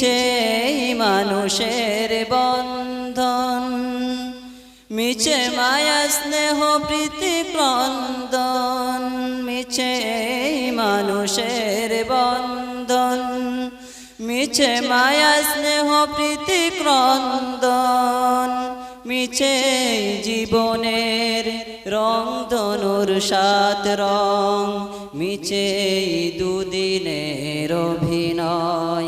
মিছে মানুষের বন্ধন, মিছে মায়া, স্নেহ, প্রীতি, ক্রন্দন, মিছে মানুষের বন্ধন, মিছে মায়া, স্নেহ, প্রীতি, ক্রন্দন, মিছে জীবনের রং ধনুর সাত রং, মিছে দুদিনের অভিনয়।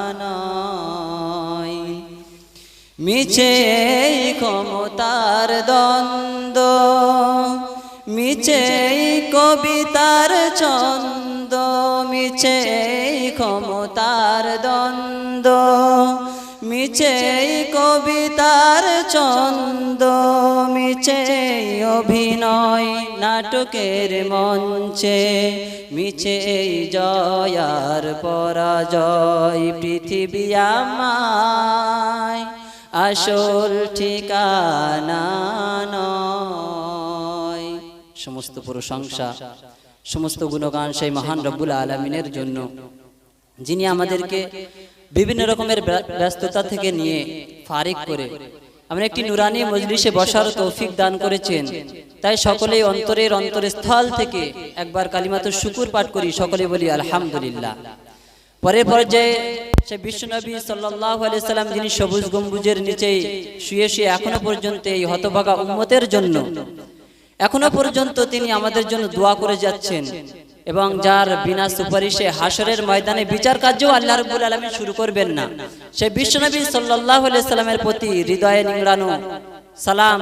মিছে ক্ষমতার দ্বন্দ্ব, মিছে কবিতার ছন্দ, মিছে ক্ষমতার দ্বন্দ্ব, মিছে কবিতার ছন্দ, মিছে অভিনয় নাটকের মঞ্চে, মিছে জয়ার পরাজয় পৃথিবী আমায়। আসল ঠিকানা সমস্ত প্রশংসা, সমস্ত গুণগান সেই মহান রব্বুল আলমিনের জন্য। যিনি আমাদেরকে বিভিন্ন রকমের ব্যস্ততা থেকে নিয়ে ফারিক করে আমরা একটি নুরানি মজলিসে বসার তৌফিক দান করেছেন। তাই সকলেই অন্তরের অন্তরস্থল থেকে একবার কালিমাত শুকুর পাঠ করি, সকলে বলি আলহামদুলিল্লাহ। পরের পর্যায়ে সে বিশ্বনবী সাল্লাম যিনি সবুজ গম্বুজের নিচে শুয়ে শুয়ে এখনও পর্যন্ত এই হতভাগা উম্মতের জন্য, এখনও পর্যন্ত তিনি আমাদের জন্য দোয়া করে যাচ্ছেন এবং যার বিনা সুপারিশে হাসরের ময়দানে বিচার কার্য আল্লাহ রব্বুল আলমী শুরু করবেন না। সে বিশ্বনবী সাল্লাহ সাল্লামের প্রতি হৃদয়ে নিংড়ানো সালাম,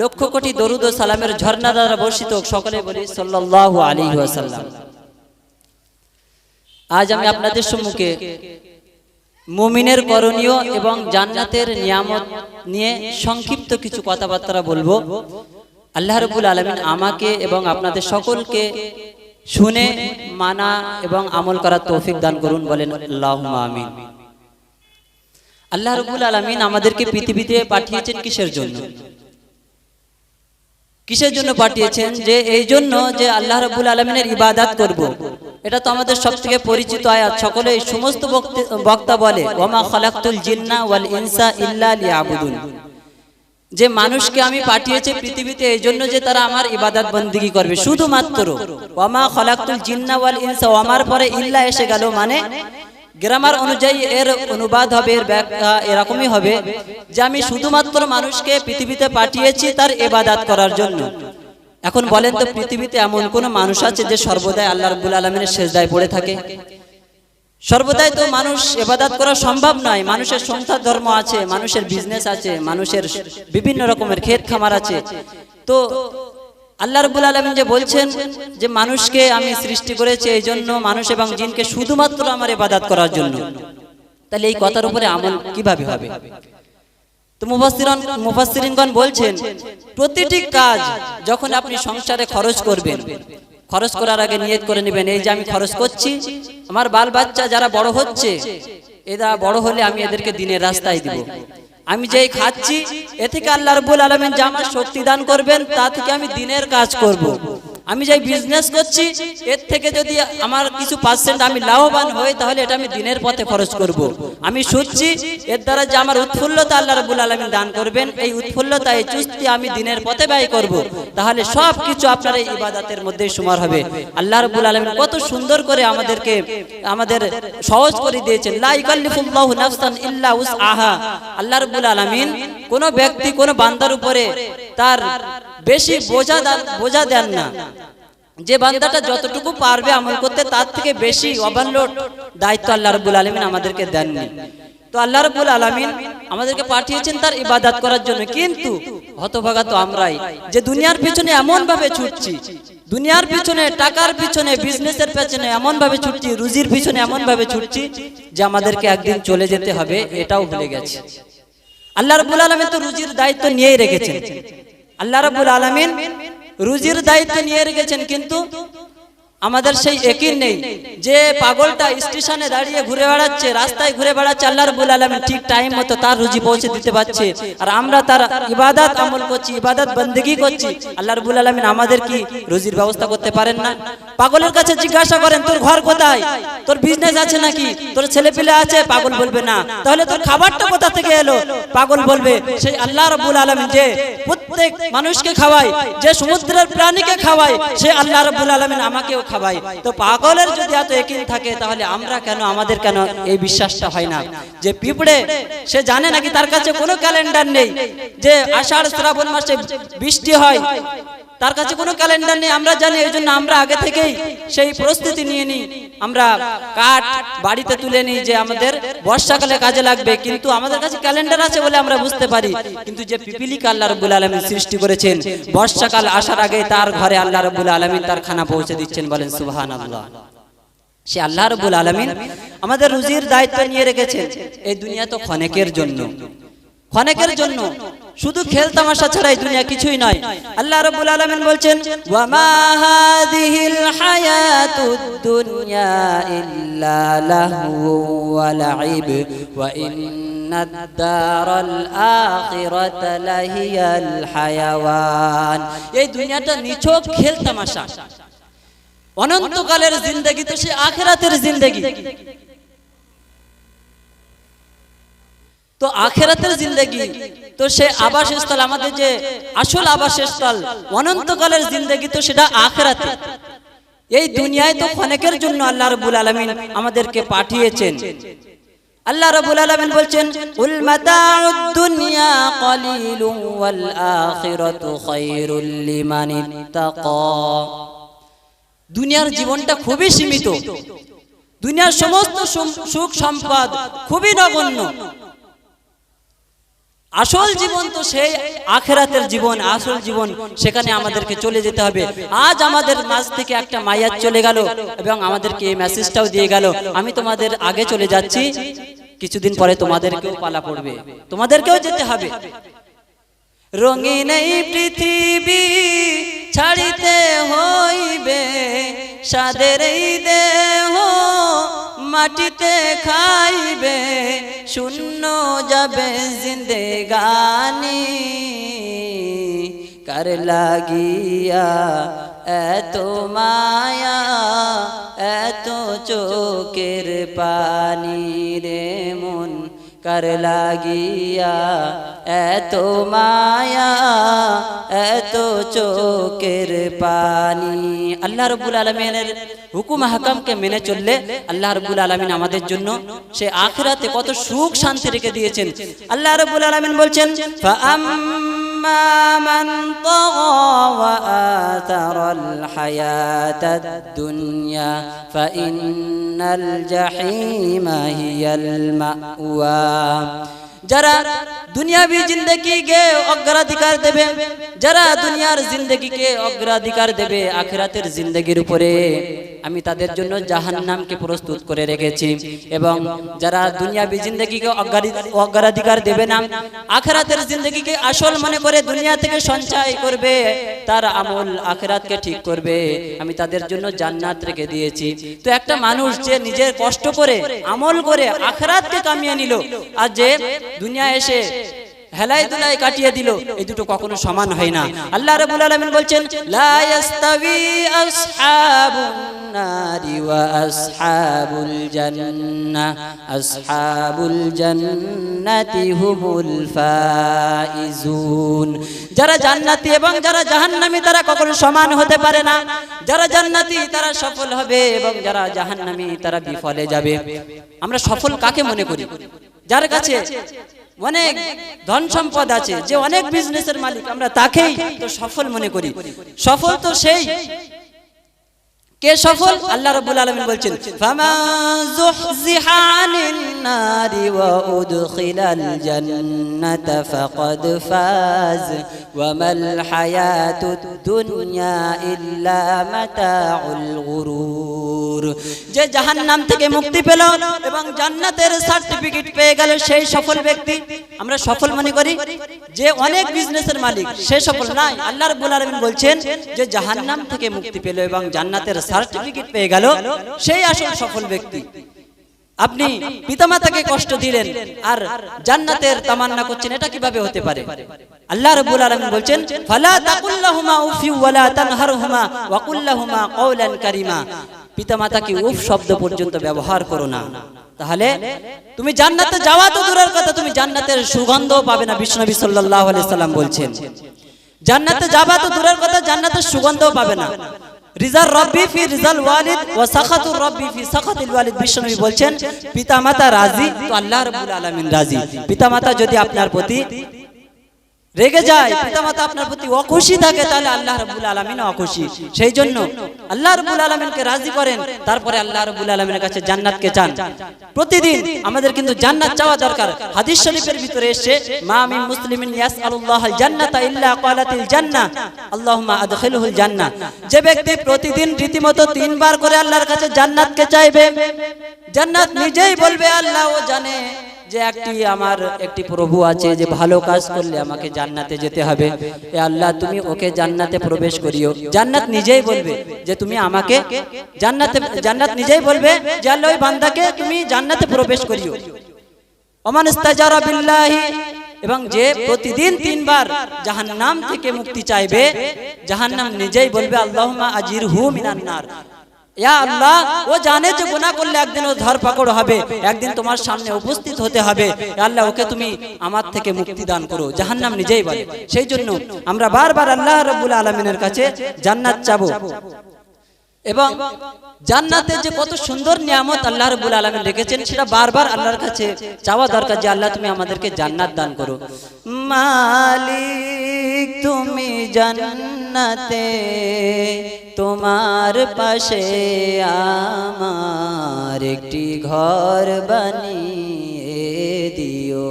লক্ষ কোটি দরুদ ও সালামের ঝর্ণা দ্বারা বর্ষিত সকলে বলি সাল্লাহ আলী ওয়াসাল্লাম। আজ আমি আপনাদের সম্মুখে মুমিনের করণীয় এবং জান্নাতের নিয়ামত নিয়ে সংক্ষিপ্ত কিছু কথাবার্তা বলব। আল্লাহ রবুল আলমিন আমাকে এবং আপনাদের সকলকে শুনে, মানা এবং আমল করার তৌফিক দান করুন, বলেন আল্লাহ আমিন। আল্লাহ রবুল আলমিন আমাদেরকে পৃথিবীতে পাঠিয়েছেন কিসের জন্য? কিসের জন্য পাঠিয়েছেন? যে এই জন্য যে আল্লাহ রবুল আলমিনের ইবাদাত করব। এটা তো আমাদের সব থেকে পরিচিত আয়াত। সকলে সমস্ত বক্তি- বলে, ওমা খালাকুল জিন্না ওয়াল ইনসা ইল্লা লিয়াবুদুন। যে মানুষকে আমি পাঠিয়েছি পৃথিবীতে, এই জন্য যে তারা আমার ইবাদত বন্দিগি করবে। শুধুমাত্র, ওমা খালাকুল জিন্না ওয়াল ইনসা ওমার পরে ইল্লা এসে গেল মানে গ্রামার অনুযায়ী এর অনুবাদ হবে, এর ব্যাখ্যা এরকমই হবে যে আমি শুধুমাত্র মানুষকে পৃথিবীতে পাঠিয়েছি তার ইবাদত করার জন্য। এখন বলেন তো পৃথিবীতে এমন কোন মানুষ আছে যে সর্বদাই আল্লাহ রব্বুল আলমিনের শেষদায় পড়ে থাকে। সর্বদাই তো মানুষ এবাদাত করা সম্ভব নয়। মানুষের সংসার ধর্ম আছে মানুষের বিজনেস আছে মানুষের বিভিন্ন রকমের ক্ষেত খামার আছে। তো আল্লাহ রবুল আলমিন যে বলছেন যে মানুষকে আমি সৃষ্টি করেছি এই জন্য মানুষ এবং জিনকে শুধুমাত্র আমার এবাদাত করার জন্য। তাহলে এই কথার উপরে আমল কীভাবে হবে? তো মুফাসসিরান মুফাসসিরিনগণ বলছেন, প্রতিটি কাজ যখন আপনি সংসারে খরচ করবেন, খরচ করার আগে নিয়ত করে নেবেন, এই যে আমি খরচ করছি, আমার বাল বাচ্চা যারা বড় হচ্ছে, এরা বড় হলে আমি এদেরকে দিনের রাস্তায় দিব আমি যেই খাচ্ছি, এ থেকে আল্লাহ রব্বুল আলমেন যে আমার শক্তি দান করবেন, তা থেকে আমি দিনের কাজ করব। আমি যাই বিজনেস করছি, এর থেকে যদি আমার কিছু পার্সেন্ট আমি লাভবান হই, তাহলে এটা আমি দিনের পথে খরচ করব। আমি শুচ্ছি এর দ্বারা যে আমার উৎফুল্লতা আল্লাহ রবুল আলমিন দান করবেন, এই উৎফুল্লতা, এই চুস্তি আমি দিনের পথে ব্যয় করব। তাহলে সব কিছু আপনার এই ইবাদতের মধ্যে সুমার হবে আল্লাহ রবুল আলমিন কত সুন্দর করে আমাদেরকে, আমাদের সহজ করে দিয়েছেন ইল্লা উসআহা আল্লাহ রবুল আলমিন কোন ব্যক্তি, কোন বান্দার উপরে তার বেশি বোঝা বোঝা দেন না। যে বান্দাটা যতটুকু পারবে আমল করতে, তার থেকে বেশি ওভারলোড দায়িত্ব আল্লাহ রব্বুল আলমিন আমাদেরকে দেননি। তো আল্লাহ রব্বুল আলমিন আমাদেরকে পাঠিয়েছেন তার ইবাদত করার জন্য। কিন্তু হতভাগা তো আমরাই, যে দুনিয়ার পিছনে এমন ভাবে ছুটছি, দুনিয়ার পিছনে, টাকার পিছনে বিজনেসের পেছনে এমন ভাবে ছুটছি, রুজির পিছনে এমন ভাবে ছুটছি যে আমাদেরকে একদিন চলে যেতে হবে, এটাও ভুলে গেছে। আল্লাহ রব্বুল আলমিন তো রুজির দায়িত্ব নিয়েই রেখেছেন। আল্লাহ রাবুল আলমিন রুজির দায়িত্ব নিয়ে গেছেন কিন্তু আমাদের সেই একিন নেই যে পাগলটা স্টেশনে দাঁড়িয়ে ঘুরে বেড়াচ্ছে রাস্তায় ঘুরে বেড়াচ্ছে আল্লাহর রব্বুল আলমিন ঠিক টাইম মতো তার রুজি পৌঁছে দিতে পারছে। আর আমরা তার ইবাদত আমল করছি ইবাদত বন্দেগি করছি। আল্লাহ রব্বুল আলমিন আমাদের কি রুজির ব্যবস্থা করতে পারেন না। পাগলের কাছে জিজ্ঞাসা করেন তোর ঘর কোথায়? তোর বিজনেস আছে নাকি? তোর ছেলে পিলে আছে পাগল বলবে না। তাহলে তোর খাবারটা কোথা থেকে এলো? পাগল বলবে সেই আল্লাহ রব্বুল আলমিন যে প্রত্যেক মানুষকে খাওয়ায় যে সমুদ্রের প্রাণীকে খাওয়ায় সে আল্লাহ রব্বুল আলমিন আমাকেও খাওয়ায় তো পাগলের যদি এত একিন থাকে, তাহলে আমরা কেন, আমাদের কেন এই বিশ্বাসটা হয় না? যে পিঁপড়ে, সে জানে নাকি তার কাছে কোনো ক্যালেন্ডার নেই, যে আষাঢ় শ্রাবণ মাসে বৃষ্টি হয় তার কাছে কোনো ক্যালেন্ডার নেই, আমরা জানি, এই জন্য আমরা আগে থেকেই সেই প্রস্তুতি নিয়ে নিই। আমরা কাঠ বাড়িতে তুলে নিই যে আমাদের বর্ষাকালে কাজে লাগবে, কিন্তু আমাদের কাছে ক্যালেন্ডার আছে বলে আমরা বুঝতে পারি। কিন্তু যে পিপিলিকা আল্লাহ রব্বুল আলমিন সৃষ্টি করেছেন, বর্ষাকাল আসার আগে তার ঘরে আল্লাহ রব্বুল আলমিন তার খানা পৌঁছে দিচ্ছেন বলেন সুবাহান আল্লাহ সে আল্লাহ রব্বুল আলমিন আমাদের রুজির দায়িত্ব নিয়ে রেখেছেন এই দুনিয়া তো ক্ষণেকের জন্য। ক্ষণেকের জন্য শুধু খেল তামাশা ছাড়াই দুনিয়া কিছুই নয়। আল্লাহ রাব্বুল আলামিন বলছেন ওয়া মা হাদিহিল হায়াতুদ দুনিয়া। ইল্লা লাহু ওয়া লাইব ওয়া ইন্নাদ দারাল আখিরাতা লাহিয়াল হায়াওয়ান এই দুনিয়াটা নিছক খেল তামাশা। অনন্তকালের জিন্দেগি তো সে আখেরাতের জিন্দেগি। তো আখেরাতের জিন্দগি। তো সে আবাসস্থল, আমাদের যে আসল আবাসস্থল, অনন্তকালের জিন্দগি তো সেটা আখেরাতে। এই দুনিয়ায় তো ক্ষণেকের জন্য আল্লাহ রবুল আলমিন আমাদেরকে পাঠিয়েছেন। আল্লাহ রাব্বুল আলামিন বলছেন, উল মাতাউদ দুনিয়া কলিলুন ওয়াল আখিরাতু খায়রুল লিমান ইত্তাকা। দুনিয়ার জীবনটা খুবই সীমিত। দুনিয়ার সমস্ত সুম- সুখ সম্পদ খুবই নগণ্য। আসল জীবন তো সেই আখেরাতের জীবন, আসল জীবন, সেখানে আমাদেরকে চলে যেতে হবে। আজ আমাদের মাঝ থেকে একটা মায়াত চলে গেল এবং আমাদেরকে এই মেসেজটাও দিয়ে গেল, আমি তোমাদের আগে চলে যাচ্ছি, কিছুদিন পরে তোমাদেরকেও পালা পড়বে, তোমাদেরকেও যেতে হবে। রঙিন এই পৃথিবী ছাড়িতে হইবে সাদের এই দেহ মাটিতে খাইবে শূন্য যাবে জিন্দেগানি। কার লাগিয়া এত মায়া এত চোখের পানি রে মন কার লাগিয়া এত মায়া এত চোখের পানি আল্লাহ রব্বুল আলমিনের হুকুম হাকামকে মেনে চললে আল্লাহ রবুল আলমিন আমাদের জন্য সে আখরাতে কত সুখ শান্তি রেখে দিয়েছেন। আল্লাহ রবুল আলমিন বলছেন فأما من طغى وآثر الحياة الدنيا فإن الجحيم هي المأوى যারা দুনিয়াবি জিন্দগিকে অগ্রাধিকার দেবে যারা দুনিয়ার জিন্দগিকে অগ্রাধিকার দেবে আখিরাতের জিন্দগির উপরে আমি তাদের জন্য জাহান্নামকে প্রস্তুত করে রেখেছি। এবং যারা দুনিয়াবি জিন্দগিকে অগ্রাধিকার দেবে না আখিরাতের জিন্দগিকে আসল মনে করে দুনিয়া থেকে সঞ্চয় করবে তার আমল আখিরাতকে ঠিক করবে। আমি তাদের জন্য জান্নাত রেখে দিয়েছি। তো একটা মানুষ যে নিজের কষ্ট করে আমল করে আখরাতকে কামিয়ে নিল আর যে দুনিয়া এসে হেলাই দুলাই কাটিয়ে দিল। এই দুটো কখনো সমান হয় না। আল্লাহ রাব্বুল আলামিন বলছেন যারা জান্নাতি এবং যারা জাহান্নামী, তারা কখনো সমান হতে পারে না। যারা জান্নাতি, তারা সফল হবে এবং যারা জাহান্নামী, তারা বিফলে যাবে। আমরা সফল কাকে মনে করি? যার কাছে অনেক ধন সম্পদ আছে, যে অনেক বিজনেসের মালিক, আমরা তাকেই তো সফল মনে করি। সফল তো সেই। কে সফল? আল্লাহ রাব্বুল আলামিন বলছেন ফামান যুহজিহা আনিন নারি ওয়া উদখিলাল ফাকাদ ফাজ ওয়া মাল হায়াতুদ দুনিয়া ইল্লা মাতাউল গুরুর যে জাহান্নাম থেকে মুক্তি পেল এবং জান্নাতের সার্টিফিকেট পেয়ে গেল সেই সফল ব্যক্তি, আমরা সফল মনে করি যে অনেক বিজনেসের মালিক, সে সফল নয় আল্লাহ রাব্বুল আলামিন বলছেন যে জাহান্নাম থেকে মুক্তি পেল এবং জান্নাতের সার্টিফিকেট পেয়ে গেল সেই আসল সফল ব্যক্তি। আপনি পিতামাতাকে কষ্ট দিলেন আর জান্নাতের তামান্না করছেন, এটা কীভাবে হতে পারে? আল্লাহ রাব্বুল আলামিন বলছেন, ফালা তাকুল্লাহুমা উফি ওয়ালা তানহারহুমা ওয়া কুল্লাহুমা কওলান কারীমা। পিতামাতাকে উফ শব্দ পর্যন্ত ব্যবহার করো না। তাহলে তুমি জান্নাতে যাওয়া তো দূরের কথা তুমি জান্নাতের সুগন্ধও পাবে না বিষ্ণুনবী সাল্লাল্লাহু আলাইহি সাল্লাম বলছেন। জান্নাতে যাবা তো দূরের কথা জান্নাতের সুগন্ধও পাবে না। রিজাল রব্বি ফি রিজাল ওয়ালিদ ওয়া সাখাতুর রব্বি ফি সাখাতিল ওয়ালিদ বিশ্বনবী বলছেন পিতামাতা রাজি তো আল্লাহ রাব্বুল আলামিন রাজি। পিতামাতা যদি আপনার প্রতি রেগে যায়, পিতামাতা আপনার প্রতি অখুশি থাকে, তাহলে আল্লাহ রাব্বুল আলামিন অখুশি। সেই জন্য আল্লাহ রাব্বুল আলামিনকে রাজি করেন, তারপরে আল্লাহ রাব্বুল আলামিনের কাছে জান্নাতকে চান। প্রতিদিন আমাদের কিন্তু জান্নাত চাওয়া দরকার। হাদিস শরীফের ভিতরে এসেছে, মা মিন মুসলিমিন ইয়াসআলুল্লাহ আল জান্নাতা ইল্লা ক্বালাতিল জান্নাহ, আল্লাহুম্মা আদখিলহুল জান্নাহ। যে ব্যক্তি প্রতিদিন রীতিমতো তিনবার করে আল্লাহর কাছে জান্নাতকে চাইবে, জান্নাত নিজেই বলবে, আল্লাহ ও জানে। যে একটি আমার একটি প্রভু আছে যে ভালো কাজ করলে আমাকে জান্নাতে যেতে হবে। এ আল্লাহ, তুমি ওকে জান্নাতে প্রবেশ করিও। জান্নাত নিজেই বলবে যে তুমি আমাকে জান্নাতে জান্নাত নিজেই বলবে যে আল্লাহ, ওই বান্দাকে তুমি জান্নাতে প্রবেশ করিও। ওমান ইস্তাজারা বিল্লাহি। এবং যে প্রতিদিন তিনবার জাহান্নাম থেকে মুক্তি চাইবে, জাহান্নাম নিজেই বলবে, আল্লাহুম্মা আজিরহু মিনান নার ইয়া আল্লাহ ও জানে যে গুনাহ করলে একদিন ও ধরপাকড় হবে। একদিন তোমার সামনে উপস্থিত হতে হবে। আল্লাহ ওকে তুমি আমার থেকে মুক্তি দান করো। জাহান্নাম নিজেই বলে। সেই জন্য আমরা বারবার আল্লাহ রাব্বুল আলামিনের কাছে জান্নাত চাবো। এবং জান্নাতে যে কত সুন্দর নিয়ামত আল্লাহ রাব্বুল আলামিন রেখেছেন সেটা বারবার আল্লাহর কাছে চাওয়া দরকার যে আল্লাহ তুমি আমাদেরকে জান্নাত দান করো। মালিক তুমি জান্নাতে তোমার পাশে আমার একটি ঘর বানিয়ে দিও।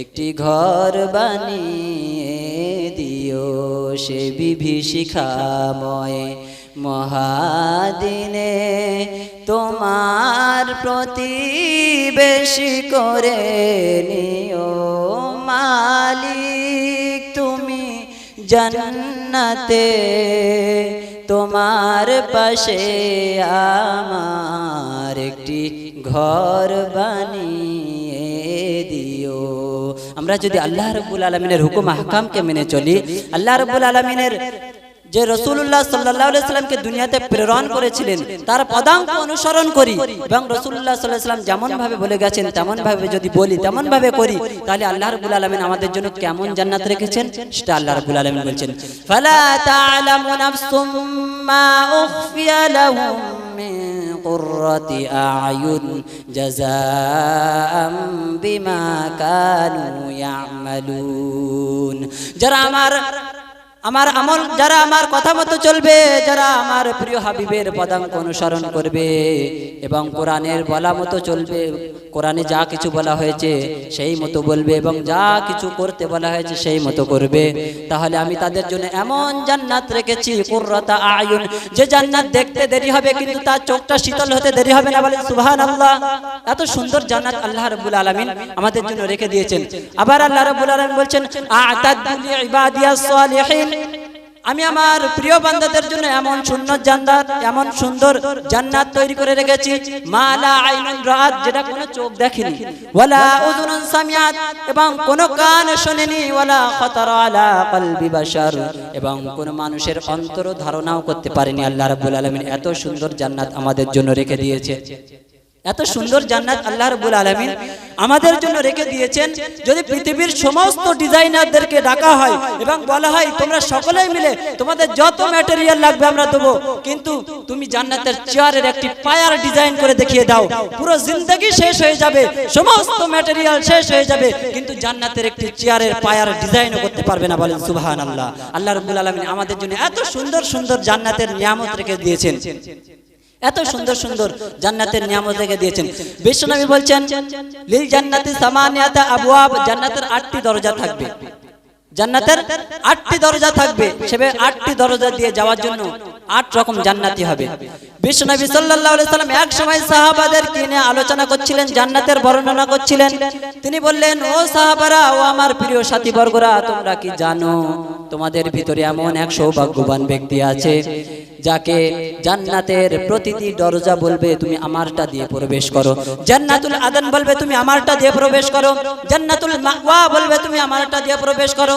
একটি ঘর বানিয়ে দিও সে বিভীষিকাময় মহাদিনে। তোমার প্রতি বেশি করে নিও মালিক জান্নাতে, তোমার পাশে আমার একটি ঘর বানিয়ে দিও। আমরা যদি আল্লাহ রবুল আলমিনের হুকুম, আহকামকে মেনে চলি, আল্লাহ রবুল আলমিনের যে রসুল্লাহ সাল্লাহ সাল্লামকে দুনিয়াতে প্রেরণ করেছিলেন, তার পদাঙ্ক অনুসরণ করি এবং রসুল্লাহ সাল্লাহ সাল্লাম যেমন ভাবে বলে গেছেন তেমন ভাবে যদি বলি তেমন ভাবে করি, তাহলে আল্লাহ রবুল আলমিন আমাদের জন্য কেমন জান্নাত রেখেছেন? সেটা আল্লাহ রবুল আলমিন বলছেন তা'লামু নাফসুম মা যারা আমার আমল, যারা আমার কথা মতো চলবে, যারা আমার প্রিয় হাবিবের পদাঙ্ক অনুসরণ করবে এবং কোরআনের বলা মতো চলবে কোরআনে যা কিছু বলা হয়েছে সেই মতো বলবে এবং যা কিছু করতে বলা হয়েছে সেই মতো করবে। তাহলে আমি তাদের জন্য এমন জান্নাত রেখেছি, কুররাতা আয়ুন। যে জান্নাত দেখতে দেরি হবে কিন্তু তার চোখটা শীতল হতে দেরি হবে না বলেন, সুবহানাল্লাহ। এত সুন্দর জান্নাত আল্লাহ রাব্বুল আলামিন আমাদের জন্য রেখে দিয়েছেন। আবার আল্লাহ রাব্বুল আলামিন বলছেন, আ'তাদু লিইবাদিয়াস সালিহিন। আমি আমার প্রিয় বান্দাদের জন্য এমন সুন্দর জান্নাত, এমন সুন্দর জান্নাত তৈরি করে রেখেছি। মালা আইনুন রাত যেটা কোনো চোখ দেখেনি। ওয়ালা উযুনুন সামিআত, এবং কোনো কান শোনেনি। ওয়ালা খাতার আলা কলবি বাশার, এবং কোনো মানুষের অন্তর ধারণাও করতে পারেনি। আল্লাহ রাব্বুল আলামিন এত সুন্দর জান্নাত আমাদের জন্য রেখে দিয়েছে। এত সুন্দর জান্নাত আল্লাহ রবুল আলমিন আমাদের জন্য রেখে দিয়েছেন। যদি পৃথিবীর সমস্ত ডিজাইনারদেরকে ডাকা হয় এবং বলা হয় তোমরা সকলেই মিলে তোমাদের যত ম্যাটেরিয়াল লাগবে আমরা দেবো। কিন্তু তুমি জান্নাতের চেয়ারের একটি পায়ার ডিজাইন করে দেখিয়ে দাও। পুরো জিন্দগি শেষ হয়ে যাবে। সমস্ত ম্যাটেরিয়াল শেষ হয়ে যাবে। কিন্তু জান্নাতের একটি চেয়ারের পায়ার ডিজাইনও করতে পারবে না বলেন সুবহান আল্লাহ আল্লাহ রবুল আলমিন আমাদের জন্য এত সুন্দর সুন্দর জান্নাতের নিয়ামত রেখে দিয়েছেন। এত সুন্দর সুন্দর জান্নাতের নিয়ামত থেকে দিয়েছেন। বিশ্বনবী বলছেন লিল জান্নাতি সামানিয়াতা আবওয়াব জান্নাতের আটটি দরজা থাকবে। জান্নাতের আটটি দরজা থাকবে। সেভাবে আটটি দরজা দিয়ে যাওয়ার জন্য আট রকম জান্নাতি হবে। বিশ্বনবী সাল্লাম এক সময় সাহাবাদের কিনে আলোচনা করছিলেন, জান্নাতের বর্ণনা করছিলেন। তিনি বললেন, ও সাহাবারা, ও আমার প্রিয় সাথী বর্গরা তোমরা কি জানো? তোমাদের ভিতরে এমন এক সৌভাগ্যবান ব্যক্তি আছে, যাকে জান্নাতের প্রতিটি দরজা বলবে, তুমি আমারটা দিয়ে প্রবেশ করো। জান্নাতুল আদান বলবে, তুমি আমারটা দিয়ে প্রবেশ করো। জান্নাতুল মাওয়া বলবে, তুমি আমারটা দিয়ে প্রবেশ করো।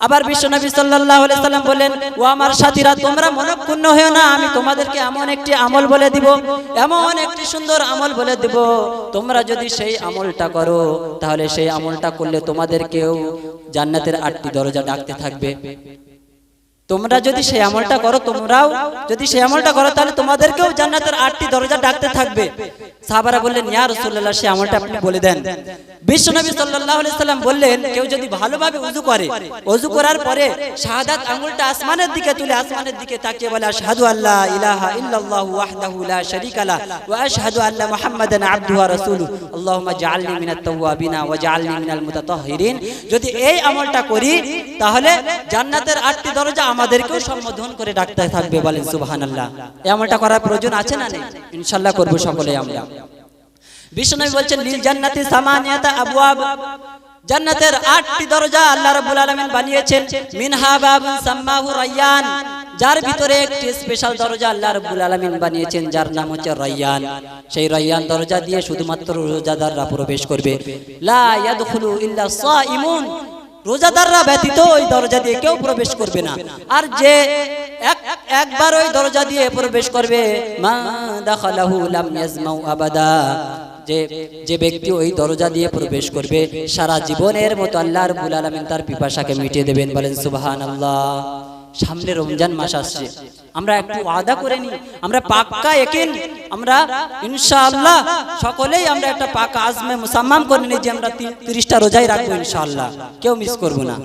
আবার বিশ্বনবী সাল্লাল্লাহু সাল্লাম বলেন ও আমার সাথীরা, তোমরা মনক্ষুণ্ণ হয়েও না, আমি তোমাদেরকে এমন একটি আমল বলে দিব, এমন একটি সুন্দর আমল বলে দিব। তোমরা যদি সেই আমলটা করো, তাহলে সেই আমলটা করলে তোমাদেরকেও জান্নাতের আটটি দরজা ডাকতে থাকবে। তোমরা যদি সেই আমলটা করো, তোমরাও যদি সেই আমলটা করো, তাহলে তোমাদেরকেও জান্নাতের আটটি দরজা ডাকতে থাকবে। সাহাবারা বললেন, ইয়া রাসূলুল্লাহ, সেই আমলটা আপনি বলে দেন। বিশ্বনবী সাল্লাল্লাহু আলাইহি সাল্লাম বললেন, কেউ যদি ভালোভাবে ওযু করে ওযু করার পরে শাহাদাত আঙ্গুলটা আসমানের দিকে তুলে আসমানের দিকে তাকিয়ে বলে, আশহাদু আল্লা ইলাহা ইল্লাল্লাহু ওয়াহদাহু লা শারীকা লা ওয়া আশহাদু আন্না মুহাম্মাদান আবদুহু ওয়া রাসূলুহু। আল্লাহুম্মা জাআলনি মিনাত তাওয়াবিনা ওয়া জাআলনি মিনাল মুতাতাহহিরিন যদি এই আমলটা করি, তাহলে জান্নাতের আটটি দরজা আমাদেরকেও সম্বোধন করে ডাকতে থাকবে বলেন, সুবহানাল্লাহ। এই আমলটা করার প্রয়োজন আছে না নেই? ইনশাআল্লাহ করব সকলে আমরা। বিষ্ণু বলছেন, নীল জান্নাতি সামানিয়াতা আবওয়াব। জান্নাতের আটটি দরজা আল্লাহ রাব্বুল আলামিন বানিয়েছেন। মিনহা বাবুন সাম্মাহু রায়্যান যার ভিতরে একটি স্পেশাল দরজা আল্লাহ রাব্বুল আলামিন বানিয়েছেন, যার নাম হচ্ছে রায়্যান সেই রায়্যান দরজা দিয়ে শুধুমাত্র রোজাদাররা প্রবেশ করবে। লা ইয়াদখুলু ইল্লা সাইমুন। রোজাদাররা ব্যতীত ওই দরজা দিয়ে কেউ প্রবেশ করবে না। আর যে একবার ওই দরজা দিয়ে প্রবেশ করবে যে যে ব্যক্তি ওই দরজা দিয়ে প্রবেশ করবে, সারা জীবনের মতো আল্লাহ রবুল আলামিন তার পিপাসাকে মিটিয়ে দেবেন, বলেন সুবহানাল্লাহ। সামনে রমজান মাস আসছে। আমরা একটু ওয়াদা করে নি আমরা পাক্কা একিন। আমরা ইনশাআল্লাহ সকলেই আমরা একটা পাকা আজমে মুসাম্মাম করে নিই যে আমরা তিরিশটা রোজাই রাখব ইনশাআল্লাহ। কেউ মিস করব না।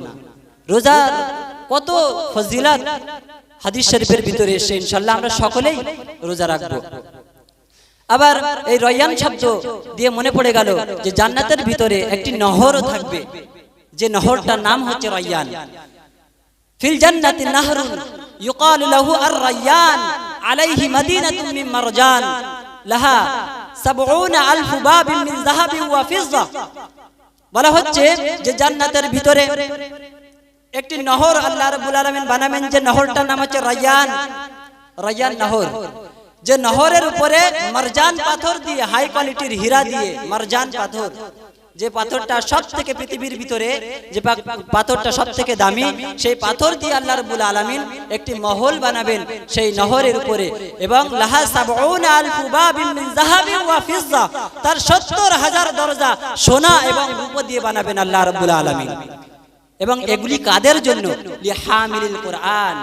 রোজা কত ফজিলাত হাদিস শরীফের ভিতরে এসে ইনশাআল্লাহ। আমরা সকলেই রোজা রাখব। আবার এই রয়ান শব্দ দিয়ে মনে পড়ে গেল যে জান্নাতের ভিতরে একটি নহরও থাকবে। যে নহরটার নাম হচ্ছে রয়ান। ফিল জান্নাতি নাহরুন ইউকালু লাহু আর রায়্যান আলাইহি মাদিনাতুন মিন মারজান। লাহা 70 আলফ বাবিন মিন যাহাবিন ওয়া হচ্ছে যে জান্নাতের ভিতরে একটি নহর আল্লাহ রাব্বুল আলামিন বানাবেন, যে নহরটার নাম হচ্ছে রায়্যান রায়্যান নহর। যে নহরের উপরে মারজান পাথর দিয়ে হাই কোয়ালিটির হীরা দিয়ে মারজান পাথর। যে পাথরটা সব থেকে পৃথিবীর ভিতরে যে পাথরটা সব থেকে দামি সেই পাথর দিয়ে আল্লাহ রাব্বুল আলামিন একটি মহল বানাবেন। সেই নহরের উপরে এবং মিন তার 70 হাজার দরজা সোনা এবং রূপ দিয়ে বানাবেন আল্লাহ রাব্বুল আলামিন। এবং এগুলি কাদের জন্য? কোরআন।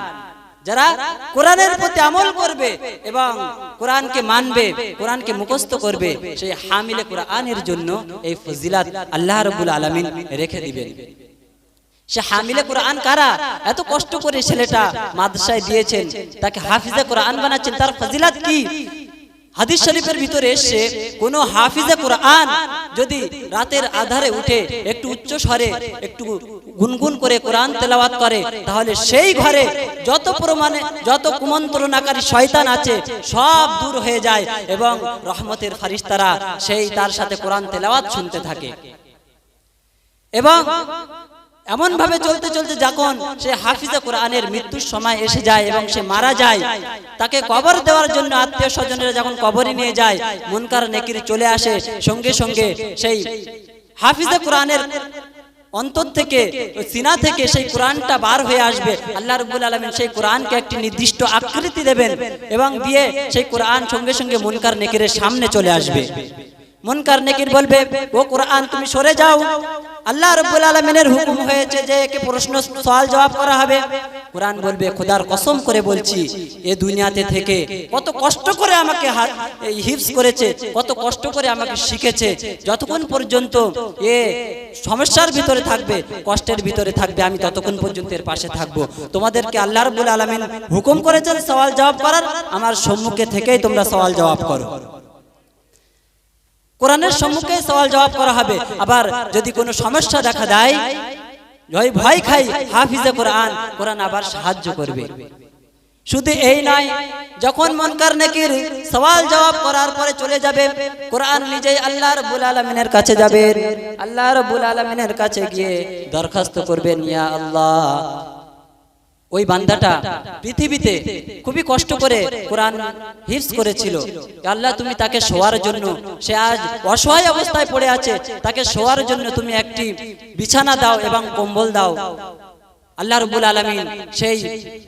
যারা কোরআনের প্রতি আমল করবে এবং কোরআনকে মানবে, কোরআনকে মুখস্থ করবে, সেই হামিলে কোরআনের জন্য এই ফজিলাত আল্লাহ রবুল আলমিন রেখে দিবেন। সে হামিলে কোরআন কারা? এত কষ্ট করে ছেলেটা মাদ্রাসায় দিয়েছেন, তাকে হাফিজে কোরআন বানাচ্ছেন, তার ফজিলাত কি? হাদিস শরীফের ভিতরে এসে কোন হাফিজে কোরআন যদি রাতের আধারে উঠে একটু উচ্চ স্বরে একটু গুনগুন করে কোরআন তেলাওয়াত করে তাহলে সেই ঘরে যত প্রমাণে যত কুমন্ত্রণাকারী শয়তান আছে সব দূর হয়ে যায় এবং রহমতের ফারিস্তারা সেই তার সাথে কোরআন তেলাওয়াত শুনতে থাকে। এবং এমন ভাবে চলতে চলতে যখন সে হাফিজে কোরআনের মৃত্যুর সময় এসে যায় এবং সে মারা যায়, তাকে কবর দেওয়ার জন্য আত্মীয় স্বজনেরা যখন কবরে নিয়ে যায়, মুনকার নেকির চলে আসে, সঙ্গে সঙ্গে সেই হাফিজে কোরআনের অন্তর থেকে সিনা থেকে সেই কোরআনটা বার হয়ে আসবে। আল্লাহ রব্বুল আলমিন সেই কোরআনকে একটি নির্দিষ্ট আকৃতি দেবেন এবং দিয়ে সেই কোরআন সঙ্গে সঙ্গে মুনকার নেকিরের সামনে চলে আসবে। মুনকার নেকির বলবে, ও কোরআন, তুমি সরে যাও। আল্লাহ রব্বুল আলমিনের হুকুম হয়েছে যে একে প্রশ্ন সওয়াল জবাব করা হবে। কোরআন বলবে, খোদার কসম করে বলছি, এ দুনিয়াতে থেকে কত কষ্ট করে আমাকে হিপস করেছে, কত কষ্ট করে আমাকে শিখেছে। যতক্ষণ পর্যন্ত এ সমস্যার ভিতরে থাকবে, কষ্টের ভিতরে থাকবে, আমি ততক্ষণ পর্যন্ত এর পাশে থাকব। তোমাদেরকে আল্লাহ রব্বুল আলমিন হুকুম করেছেন সওয়াল জবাব করার। আমার সম্মুখে থেকেই তোমরা সওয়াল জবাব করো। কোরআনের সম্মুখে সওয়াল জবাব করা হবে। আবার যদি কোনো সমস্যা দেখা দেয় ভয় ভয় খাই হাফিজে কোরআন কোরআন। আবার সাহায্য করবে। শুধু এই নয় যখন মনকার নাকির সওয়াল জবাব করার পরে চলে যাবে কোরআন নিজেই আল্লাহ রব্বুল আলমিনের কাছে যাবে। আল্লাহ রব্বুল আলমিনের কাছে গিয়ে দরখাস্ত করবেন ইয়া আল্লাহ ওই বান্দাটা পৃথিবীতে খুবই কষ্ট করে কোরআন হিফস করেছিল। আল্লাহ, তুমি তাকে শোয়ার জন্য, সে আজ অসহায় অবস্থায় পড়ে আছে, তাকে শোয়ার জন্য তুমি একটি বিছানা দাও এবং কম্বল দাও। আল্লাহ রবুল আলমিন সেই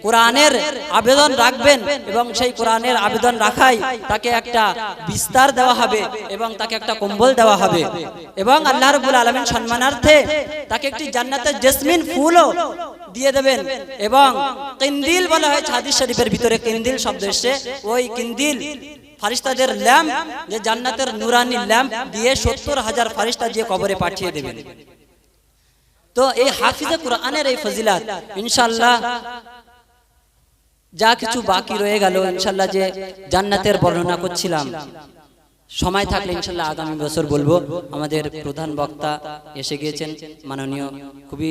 কোরআনের আবেদন রাখবেন এবং সেই কোরআনের আবেদন রাখাই তাকে একটা বিস্তার দেওয়া হবে এবং তাকে একটা কম্বল দেওয়া হবে। এবং আল্লাহ রবুল আলমিন সম্মানার্থে তাকে একটি জান্নাতের জেসমিন ফুলও দিয়ে দেবেন। এবং কিন্দিল বলা হয় হাদিস শরীফের ভিতরে কিন্দিল শব্দ এসছে। ওই কিন্দিল ফারিস্তাদের ল্যাম্প, যে জান্নাতের নুরানি ল্যাম্প দিয়ে সত্তর হাজার ফারিস্তা দিয়ে কবরে পাঠিয়ে দেবেন। তো এই হাফিজে কোরআনের এই ফজিলাত ইনশাল্লাহ যা কিছু বাকি রয়ে গেল ইনশাল্লাহ যে জান্নাতের বর্ণনা করছিলাম। সময় থাকলে ইনশাল্লাহ আগামী বছর বলব। আমাদের প্রধান বক্তা এসে গিয়েছেন। মাননীয় খুবই